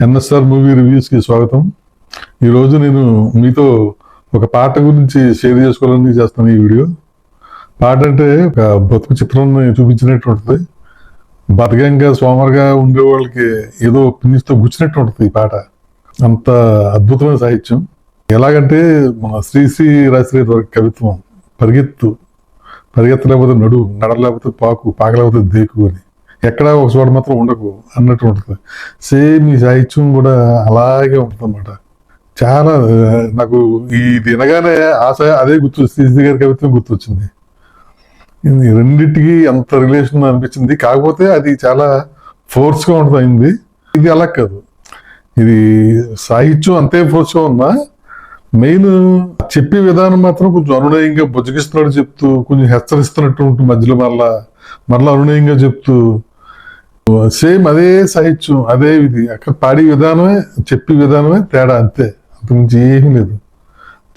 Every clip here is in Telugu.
ఎన్ఎస్ఆర్ మూవీ రివ్యూస్కి స్వాగతం. ఈరోజు నేను మీతో ఒక పాట గురించి షేర్ చేసుకోవాలని చేస్తాను ఈ వీడియో. పాట అంటే ఒక బతుకు చిత్రాన్ని చూపించినట్టు ఉంటుంది బతకంగా సోమరుగా ఉండే వాళ్ళకి ఏదో పిన్నిస్తో గుచ్చినట్టు ఉంటుంది ఈ పాట. అంత అద్భుతమైన సాహిత్యం. ఎలాగంటే మన శ్రీశ్రీ రాసిన కవిత్వం పరిగెత్తు పరిగెత్తలేకపోతే నడువు నడలేకపోతే పాకు పాకలేకపోతే దేకు అని. ఎక్కడా ఒక చోట మాత్రం ఉండకు అన్నట్టు ఉంటుంది. సేమ్ ఈ సాహిత్యం కూడా అలాగే ఉంటుంది అన్నమాట చాలా నాకు ఈ వినగానే ఆశ అదే గుర్తు శ్రీజీ గారి కవిత్వం గుర్తొచ్చింది. ఇది రెండింటికి అంత రిలేషన్ అనిపించింది. కాకపోతే అది చాలా ఫోర్స్గా ఉంటుంది అయింది ఇది అలా కాదు. ఇది సాహిత్యం అంతే ఫోర్స్గా ఉన్నా మెయిన్ చెప్పే విధానం మాత్రం కొంచెం అనునయంగా బుజ్జగిస్తున్నాడు చెప్తూ కొంచెం హెచ్చరిస్తున్నట్టు ఉంటుంది మధ్యలో మరలా మరలా అనునయంగా చెప్తూ సేమ్ అదే సాహిత్యం అదే ఇది. అక్కడ పాడే విధానమే చెప్పే విధానమే తేడా అంతే. అంతకుమించి ఏమీ లేదు.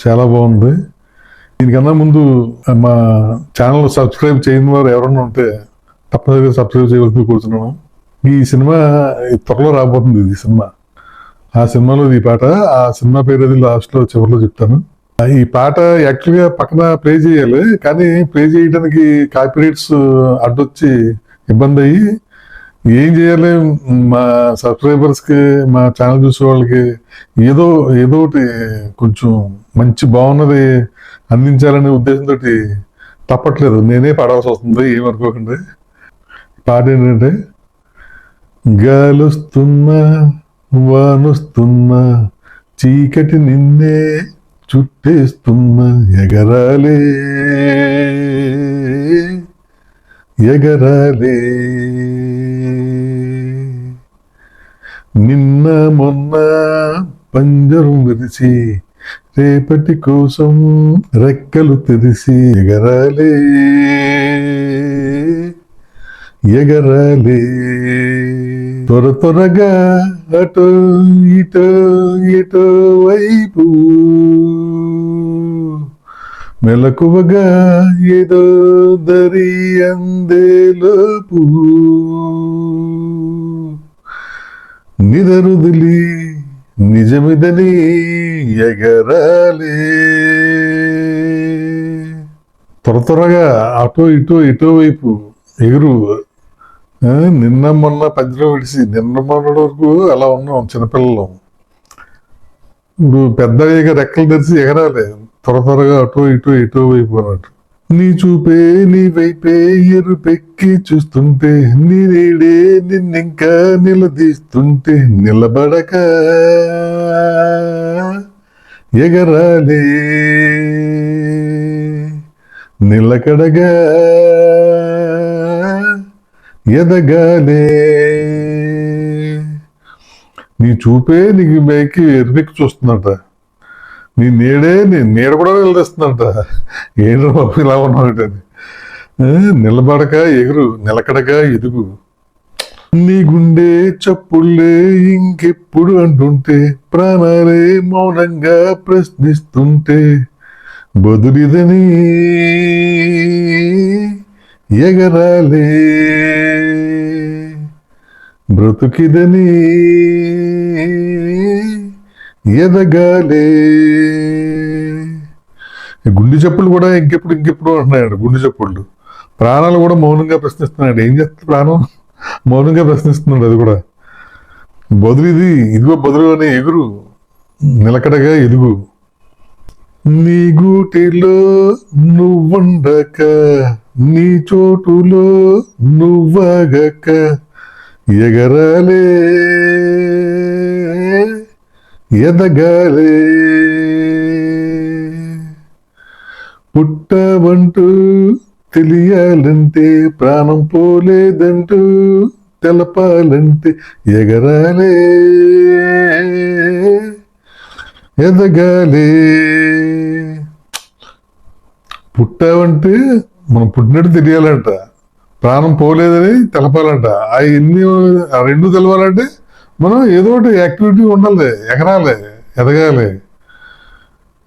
చాలా బాగుంది. దీనికన్నా ముందు మా ఛానల్ సబ్స్క్రైబ్ చేయని వారు ఎవరన్నా ఉంటే తప్పనిసరిగా సబ్స్క్రైబ్ చేయవలసింది కూర్చున్నాను ఈ సినిమా త్వరలో రాబోతుంది ఇది సినిమా. ఆ సినిమాలో ఈ పాట. ఆ సినిమా పేరు అది లాస్ట్లో చివరిలో చెప్తాను. ఈ పాట యాక్చువల్గా పక్కన ప్లే చేయాలి. కానీ ప్లే చేయడానికి కాపీరేట్స్ అడ్డొచ్చి ఇబ్బంది అయ్యి ఏం చేయాలి? మా సబ్స్క్రైబర్స్కి మా ఛానల్ చూసే వాళ్ళకి ఏదో ఏదో ఒకటి కొంచెం మంచి బాగున్నది అందించాలనే ఉద్దేశంతో తప్పట్లేదు. నేనే పాడాల్సి వస్తుంది ఏమనుకోకండి పాట ఏంటంటే గాలుస్తున్నా వానొస్తున్నా చీకటి నిన్నే చుట్టేస్తున్నా ఎగరాలే ఎగరాలే. నిన్న మొన్న పంజరం విరిచి రేపటి కోసం రెక్కలు తెరిసి ఎగరాలే. ఎగరాలే. త్వర త్వరగా అటో ఇటో ఇటో వైపు. మెలకువగా ఏదో దరి అందేలోపు నిదరుదిలి నిజమిదని ఎగరాలే. త్వర త్వరగా అటో ఇటో ఇటో వైపు ఎగురు. నిన్న మొన్న పంజలో విడిసి నిన్న మొన్నటి వరకు అలా ఉన్నాం చిన్నపిల్లలు. ఇప్పుడు పెద్ద అయ్యాక రెక్కలు తెరిచి ఎగరాలి. త్వర త్వరగా అటో ఇటో ఇటో వైపు అన్నట్టు. నీ చూపే నీ వైపే ఎరుపెక్కి చూస్తుంటే నీ నీడే నిన్నింకా నిలదీస్తుంటే నిలబడక. ఎగరాలే. నిలకడగా. ఎదగాలే. నీ చూపే నీకు మేకి ఎరుపెక్కి చూస్తున్నట నీ నీడే నీ నీడ కూడా నిలదీస్తున్నట ఏంటో బాబు ఇలా ఉన్నావు నిలబడక ఎగురు నిలకడగా ఎదుగు. నీ గుండె చప్పుళ్ళే ఇంకెప్పుడు అంటుంటే ప్రాణాలే మౌనంగా ప్రశ్నిస్తుంటే బదులిదని ఎగరాలే. బ్రతుకిదని ఎదగాలే. గుండె చెప్పులు కూడా ఇంకెప్పుడు ఇంకెప్పుడు అంటున్నాడు గుండె చెప్పుళ్ళు ప్రాణాలు కూడా మౌనంగా ప్రశ్నిస్తున్నాడు. ఏం చేస్తుంది ప్రాణం? మౌనంగా ప్రశ్నిస్తున్నాడు అది కూడా. బదులు ఇది ఇదిగో బదులు అనే ఎగురు నిలకడగా ఎదుగు. నీ గూటిలో నువ్వుండక నీ చోటులో నువ్వగక ఎగరాలే. ఎదగాలే. పుట్టవంటూ తెలియాలంటే ప్రాణం పోలేదంటూ తెలపాలంటే ఎగరాలే. ఎదగాలే. పుట్టావంటే మనం పుట్టినట్టు తెలియాలంట. ప్రాణం పోలేదని తెలపాలంట. ఆ ఎన్ని ఆ రెండు తెలవాలంటే మనం ఏదో ఒకటి యాక్టివిటీ ఉండాలి ఎగరాలి ఎదగాలి.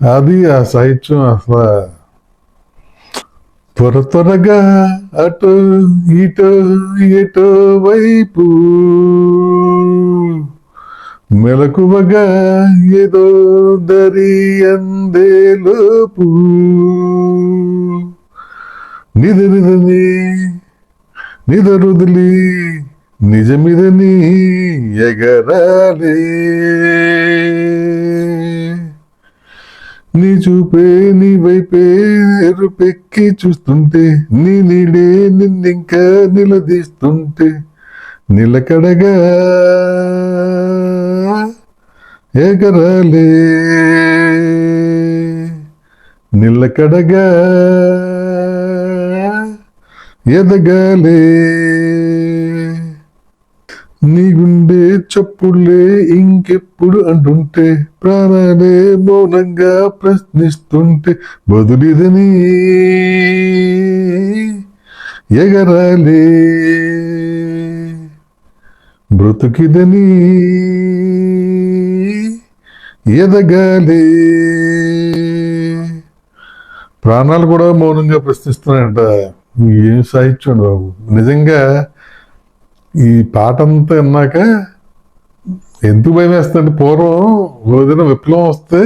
అది ఆ సాహిత్యం అసలు త్వర త్వరగా అటు ఇటు ఇటు వైపు మెలకువగా ఏదో దరి అందేలోపు నిదరిదని నిదరుదిలి నిజమిదని ఎగరాలే. నీ చూపే నీ వైపే ఎరుపెక్కి చూస్తుంటే నీ నీడే నిన్నింకా నిలదీస్తుంటే నిలకడగా ఎగరాలే. నిలకడగా ఎదగాలే. నీ గుండె ఇంకెప్పుడు అంటుంటే ప్రాణాలే మౌనంగా ప్రశ్నిస్తుంటే బదులిదని ఎగరాలే. బ్రతుకిదని ఎదగాలే. ప్రాణాలు కూడా మౌనంగా ప్రశ్నిస్తున్నాయంట. ఏం సాహిత్యం బాబు? నిజంగా ఈ పాట అంతా విన్నాక ఎందుకు భయం వేస్తుందంటే పూర్వం ఏదైనా విప్లవం వస్తే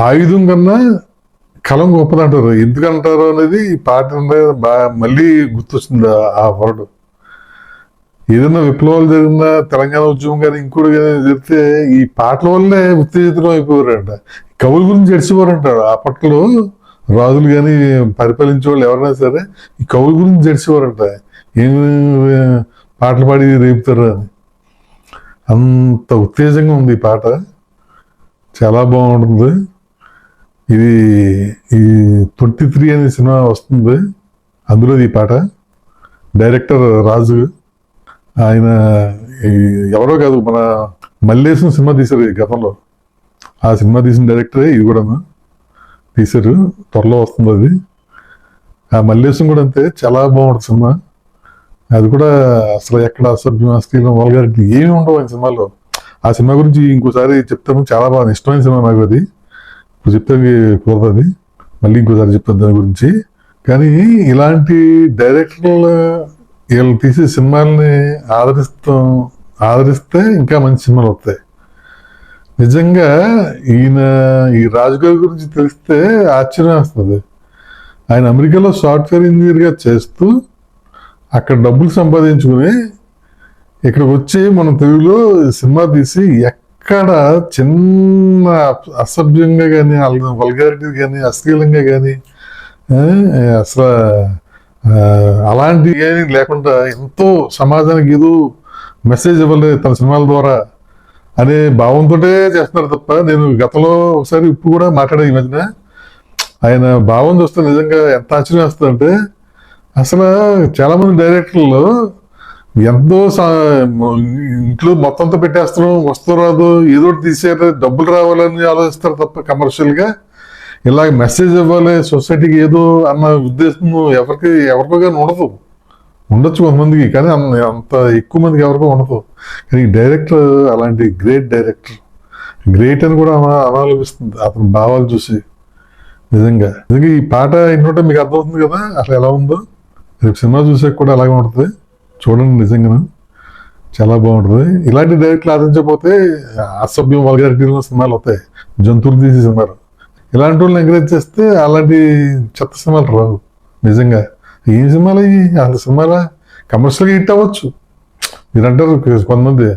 ఆయుధం కన్నా కలం గొప్పదంటారు ఎందుకంటారు అనేది ఈ పాట వినగా మళ్ళీ గుర్తొస్తుంది ఆ- వర్డ్. ఏదైనా విప్లవాలు జరిగిన తెలంగాణ ఉద్యమం కానీ ఇంకోటి కానీ జరిగితే ఈ పాటల వల్లే ఉత్తేజితం అయిపోయారంట. కవుల గురించి జడిసేవారంటారు అప్పట్లో రాజులు కానీ పరిపాలించే వాళ్ళు ఎవరైనా సరే ఈ కవుల గురించి జడిసేవారంట ఏం పాటలు పాడి రేపుతారు అని. అంత ఉత్తేజంగా ఉంది ఈ పాట. చాలా బాగుంటుంది. ఇది ఈ ట్వంటీ త్రీ అనే సినిమా వస్తుంది. అందులో ఈ పాట. డైరెక్టర్ రాజు. ఆయన ఈ ఎవరో కాదు మన మల్లేశం సినిమా తీశారు ఈ గతంలో. ఆ సినిమా తీసిన డైరెక్టరే ఇది కూడా తీశారు. త్వరలో వస్తుంది అది. ఆ మల్లేశం కూడా అంతే. చాలా బాగుంటుంది సినిమా. అది కూడా అసలు ఎక్కడ అసభ్యం అశ్లీలం వల్గారిటీ ఏమి ఉండవు ఆ సినిమాలో. ఆ సినిమా గురించి ఇంకోసారి చెప్తాను. చాలా బాగా ఇష్టమైన సినిమా నాకు అది. ఇప్పుడు చెప్తే కుదరదు అది. మళ్ళీ ఇంకోసారి చెప్తాను దాని గురించి. కానీ ఇలాంటి డైరెక్టర్లు వీళ్ళు తీసే సినిమాలని ఆదరిస్తాం ఆదరిస్తే ఇంకా మంచి సినిమాలు వస్తాయి. నిజంగా ఈయన ఈ రాజుగారి గురించి తెలిస్తే ఆశ్చర్యం వస్తుంది. ఆయన అమెరికాలో సాఫ్ట్వేర్ ఇంజనీర్గా చేస్తూ అక్కడ డబ్బులు సంపాదించుకుని ఇక్కడికి వచ్చి మనం తెలుగులో సినిమా తీసి ఎక్కడ చిన్న అసభ్యంగా కానీ వల్గారిటీ కానీ అశ్లీలంగా కానీ అసలు అలాంటివి కానీ లేకుండా ఎంతో సమాజానికి ఏదో మెసేజ్ ఇవ్వలేదు తన సినిమాల ద్వారా అనే భావంతో చేస్తున్నారు తప్ప నేను గతంలో ఒకసారి ఇప్పుడు కూడా మాట్లాడే ఈ మధ్యన ఆయన భావం చూస్తే నిజంగా ఎంత ఆశ్చర్యం వస్తుందంటే అసలు చాలామంది డైరెక్టర్లు ఎంతో సా- ఇంట్లో మొత్తంతో పెట్టేస్తాం వస్తూ రాదు ఏదో ఒకటి తీసేయాలి డబ్బులు రావాలని ఆలోచిస్తారు తప్ప కమర్షియల్గా ఇలా మెసేజ్ ఇవ్వాలి సొసైటీకి ఏదో అన్న ఉద్దేశం ఎవరికి ఎవరికో కానీ ఉండదు. ఉండొచ్చు కొంతమందికి కానీ అన్న- అంత ఎక్కువ మందికి ఎవరికో ఉండదు. కానీ డైరెక్టర్ అలాంటి గ్రేట్ డైరెక్టర్ గ్రేట్ అని కూడా అనాలోపిస్తుంది అతని భావాలు చూసి. నిజంగా. నిజంగా ఈ పాట ఏంటంటే మీకు అర్థమవుతుంది కదా అసలు ఎలా ఉందో? రేపు సినిమా చూసాక కూడా అలాగే ఉంటుంది. చూడండి నిజంగా చాలా బాగుంటుంది. ఇలాంటి డైరెక్ట్లు ఆశించకపోతే అసభ్యం వల్గారిటీలో సినిమాలు వస్తాయి. జంతువులు తీసే సినిమాలు. ఇలాంటి వాళ్ళని ఎంకరేజ్ చేస్తే అలాంటి చెత్త సినిమాలు రావు. నిజంగా. ఏం సినిమాలు అవి అసలు సినిమాలా కమర్షియల్గా హిట్ అవ్వచ్చు. మీరు అంటారు కొంతమంది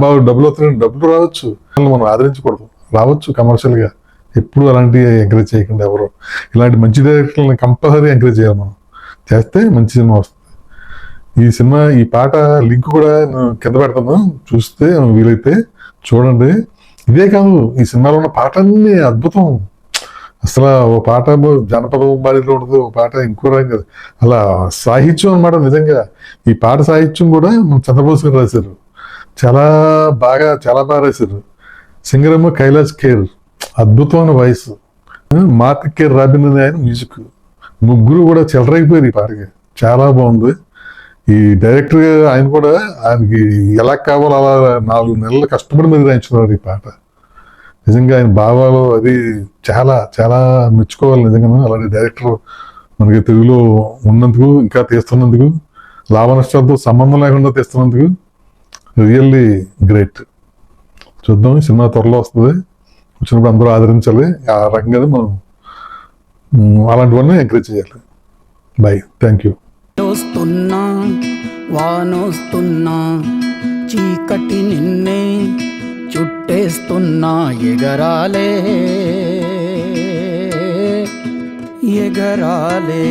బాగు డబ్బులు వస్తున్నాయి డబ్బులు రావచ్చు. మనం ఆదరించకూడదు. రావచ్చు కమర్షియల్గా ఎప్పుడు అలాంటివి ఎంకరేజ్ చేయకుండా ఎవరు. ఇలాంటి మంచి డైరెక్టర్లను కంపల్సరీ ఎంకరేజ్ చేయాలి మనం. చేస్తే మంచి సినిమా వస్తుంది. ఈ సినిమా ఈ పాట లింక్ కూడా నేను కింద పెడతాను. చూస్తే వీలైతే చూడండి. ఇదే కాదు ఈ సినిమాలో ఉన్న పాటలన్నీ అద్భుతం. అసలు ఓ పాట జనపద బాడిలో ఉండదు ఓ పాట ఇంకో రంగు అలా సాహిత్యం అన్నమాట నిజంగా. ఈ పాట సాహిత్యం కూడా మన చంద్రబోస్ గారు రాశారు. చాలా బాగా చాలా బాగా రాశారు. సింగరమ్మ కైలాస్ కేర్ అద్భుతమైన వాయిస్. మార్క్ కేర్ రాబిన్ అనే ఆయన మ్యూజిక్. ముగ్గురు కూడా చెలరైపోయారు ఈ పాటకి. చాలా బాగుంది. ఈ డైరెక్టర్ ఆయన కూడా ఆయనకి ఎలా కావాలో అలా నాలుగు నెలలు కష్టపడి మీద రాయించుకున్నారు ఈ పాట. నిజంగా ఆయన భావాలు అది చాలా చాలా మెచ్చుకోవాలి నిజంగా అలాంటి డైరెక్టర్ మనకి తెలుగులో ఉన్నందుకు ఇంకా తీస్తున్నందుకు లాభ నష్టాలతో సంబంధం లేకుండా తీస్తున్నందుకు రియల్లీ గ్రేట్. చూద్దాం సినిమా త్వరలో వస్తుంది. వచ్చినప్పుడు అందరూ ఆదరించాలి. ఆ రకంగా మనం అలాంటివన్నీ ఎంకరేజ్ చేయాలి. బాయ్ థ్యాంక్ యూ వస్తున్నా వానొస్తున్నా చీకటి నిన్నే చుట్టేస్తున్నా ఎగరాలే ఎగరాలే.